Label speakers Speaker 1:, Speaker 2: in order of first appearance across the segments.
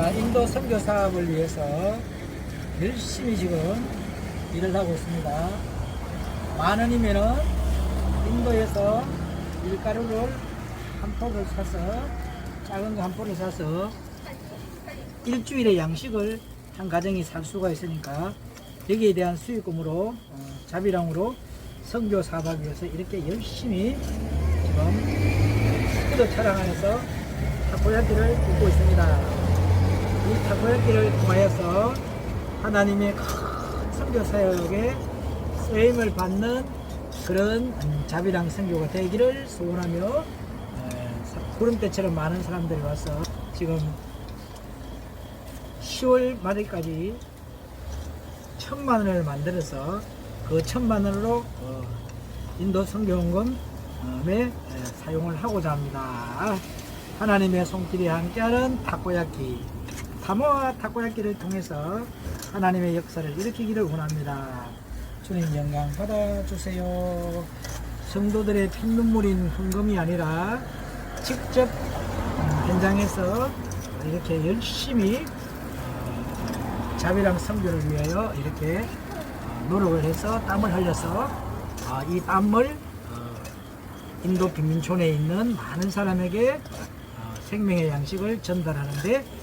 Speaker 1: 아, 인도 선교 사업을 위해서 열심히 지금 일을 하고 있습니다. 만 원이면은 인도에서 밀가루를 한 포를 사서 작은 거 한 포를 사서 일주일의 양식을 한 가정이 살 수가 있으니까 여기에 대한 수익금으로 어, 자비랑으로 선교 사업을 위해서 이렇게 열심히 지금 스쿠터 차량 안에서 타코야끼를 굽고 있습니다. 이 타코야끼를 통하여서 하나님의 큰 선교 사역에 쓰임을 받는 그런 음, 자비랑 선교가 되기를 소원하며 구름대처럼 많은 사람들이 와서 지금 10월 말일까지 천만 원을 만들어서 그 천만 원으로 어, 인도 선교원금에 에, 사용을 하고자 합니다. 하나님의 손길이 함께하는 타코야끼 타모와 타코야끼를 통해서 하나님의 역사를 일으키기를 원합니다. 주님 영광 받아주세요. 성도들의 피눈물인 헌금이 아니라 직접 음, 현장에서 이렇게 열심히 어, 자비랑 선교를 위하여 이렇게 어, 노력을 해서 땀을 흘려서 어, 이 땀을 어, 인도 빈민촌에 있는 많은 사람에게 어, 생명의 양식을 전달하는데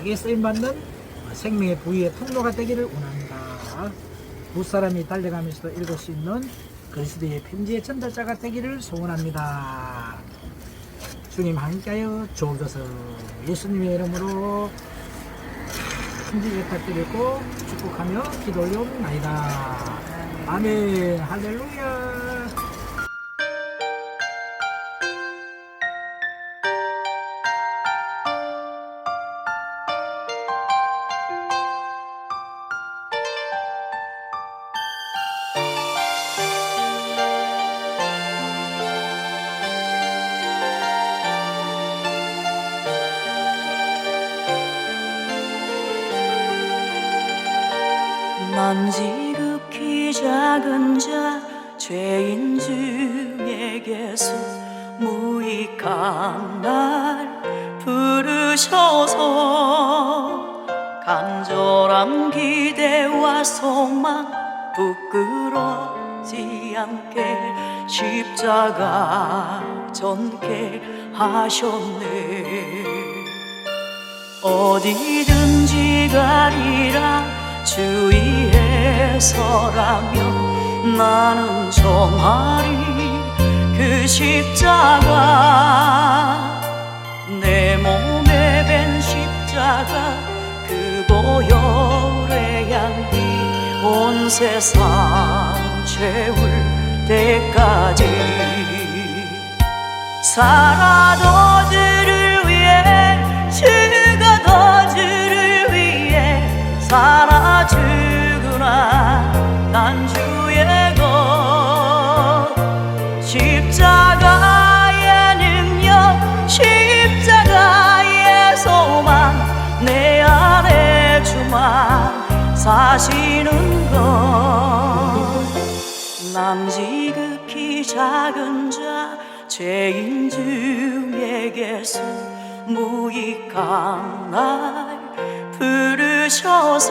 Speaker 1: 귀하게 쓰임받는 어, 생명의 부위의 통로가 되기를 원합니다. 무사람이 달려가면서도 읽을 수 있는 그리스도의 편지의 전달자가 되기를 소원합니다. 주님 함께하여 주옵소서 예수님의 이름으로 편지 부탁드리고 축복하며 기도 올려옵나이다. 아멘 할렐루야
Speaker 2: 난 지극히 작은 자 죄인 중에게서 무익한 날 부르셔서 간절한 기대와 소망 부끄럽지 않게 십자가 전케 하셨네. 어디든지 가리라 주 서라며 나는 정하리 그 십자가 내 몸에 밴 십자가 그 보혈의 향기 온 세상 채울 때까지. 살아도 사시는 것난 지극히 작은 자 죄인 중에게서 무익한 날 부르셔서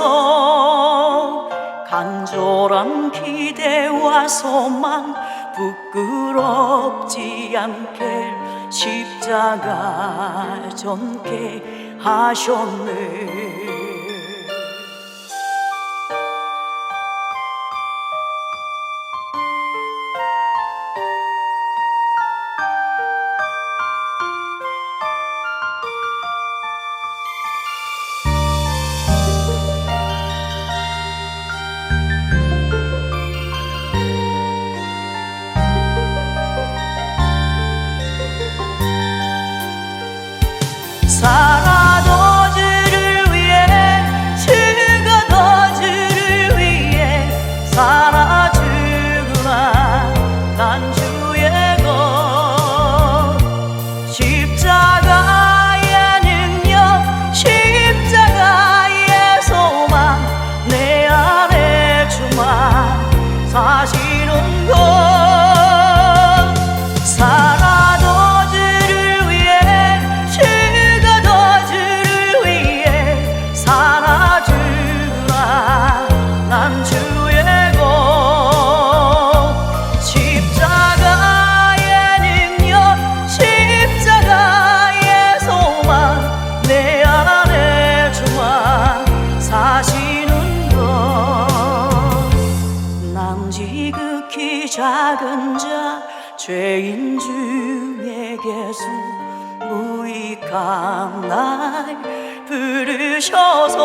Speaker 2: 간절한 기대와 소망 부끄럽지 않게 십자가 전케 하셨네 작은 자 죄인 중에게서 무익한 날 부르셔서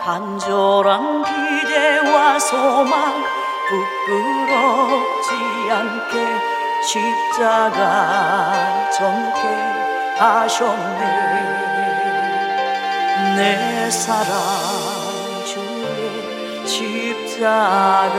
Speaker 2: 간절한 기대와 소망 부끄럽지 않게 십자가 전케 하셨네. 내 사랑 십자가